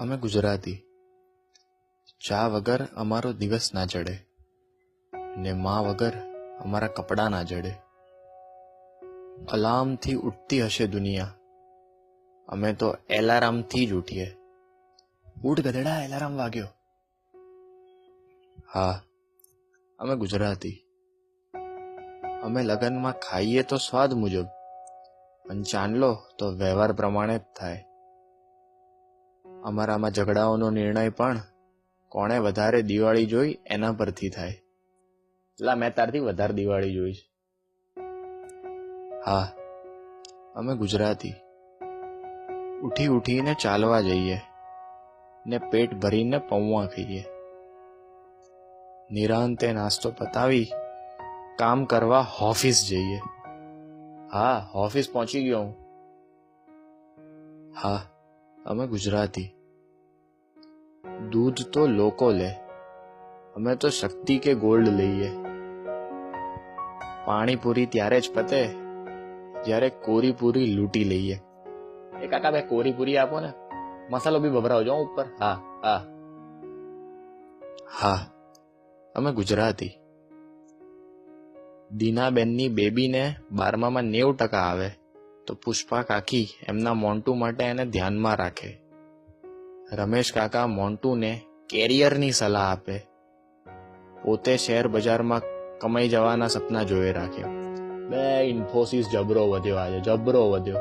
અમે ગુજરાતી. ચા વગર અમારો દિવસ ના ચડે ને મા વગર અમારા કપડાં ના જડે. અલાર્મથી ઉઠતી હશે દુનિયા. અમે તો એલારામથી જ ઉઠીએ. ઉઠ ગધેડા, એલારામ વાગ્યો. હા, અમે ગુજરાતી. અમે લગ્નમાં ખાઈએ તો સ્વાદ મુજબ અને ચાંદલો તો વ્યવહાર પ્રમાણે જ થાય. અમારામાં ઝઘડાઓનો નિર્ણય પણ કોણે વધારે દિવાળી જોઈ એના પરથી થાય. એટલે મેં તારથી વધારે દિવાળી જોઈ છે. હા, અમે ગુજરાતી. ઉઠી ઉઠીને ચાલવા જઈએ ને પેટ ભરીને પૌવા ખાઈએ. નિરાંતે નાસ્તો પતાવી કામ કરવા ઓફિસ જઈએ. હા, ઓફિસ પહોંચી ગયો હું. હા. અમે ગુજરાતી. દૂધ તો લોકો લે. અમે તો શક્તિ કે ગોલ્ડ લઈએ. પાણીપુરી ત્યારે જ પતે, જ્યારે કોરી પૂરી લૂંટી લઈએ. એ કાકા, બે કોરી પૂરી આપો ને. મસાલો બી ભભરાવજો ઉપર. હા હા. હા, અમે ગુજરાતી. દીનાબેનની બેબીને બારમામાં નેવું ટકા આવે. તો પુષ્પા કાકી એમના મોન્ટુ માટે એને ધ્યાનમાં રાખે. રમેશ કાકા મોન્ટુને કેરિયરની સલાહ આપે. પોતે શેર બજારમાં કમાઈ જવાના સપના જોઈ રાખે બે ઇન્ફોસિસ જબરો વધ્યો આજે, જબરો વધ્યો.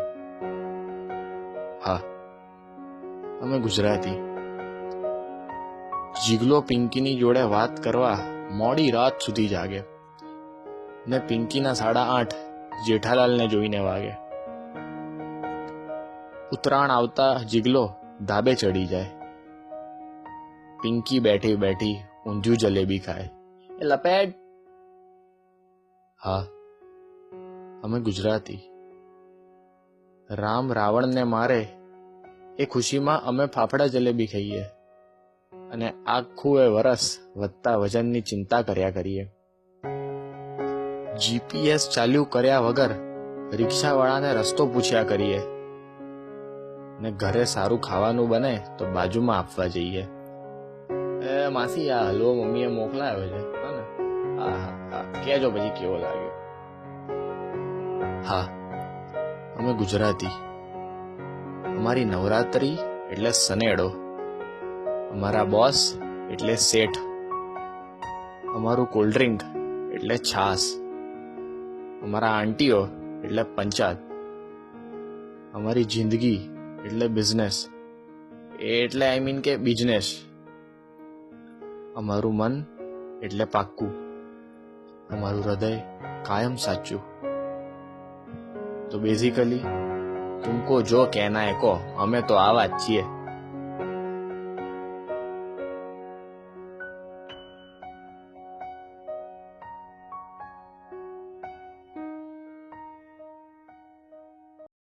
હા, અમે ગુજરાતી. જીગલો પિંકીની જોડે વાત કરવા મોડી રાત સુધી જાગે. ને પિંકીના સાડા આઠ જેઠાલાલને જોઈને વાગે. ઉત્તરાયણ આવતા જીગલો ધાબે ચડી જાય. પિંકી બેઠી બેઠી ઊંધિયું જલેબી ખાય. એ લપેટ. હા, અમે ગુજરાતી. રામ રાવણને મારે, એ ખુશીમાં અમે ફાફડા જલેબી ખાઈએ અને આખું એ વરસ વધતા વજનની ચિંતા કર્યા કરીએ. જીપીએસ ચાલ્યું કર્યા વગર રિક્ષાવાળાને રસ્તો પૂછ્યા કરીએ. ને ઘરે સારું ખાવાનું બને તો બાજુમાં આપવા જઈએ. એ માસી, આ હલવો મમ્મીએ મોકલાયો છે. હા ને? હા હા કહેજો પછી કેવો લાગ્યો. હા, અમે ગુજરાતી. અમારી નવરાત્રી એટલે સનેડો. અમારા બોસ એટલે શેઠ. અમારું કોલ્ડ ડ્રિંક એટલે છાસ અમારા આંટીઓ એટલે પંચાયત. અમારી જિંદગી એટલે બિઝનેસ એટલે આઈ મીન કે બિઝનેસ અમારું મન એટલે પાક્કું. અમારું હૃદય કાયમ સાચું. તો બેઝિકલી તુમકો જો કહેના હે કહો, અમે તો આવા જ છીએ.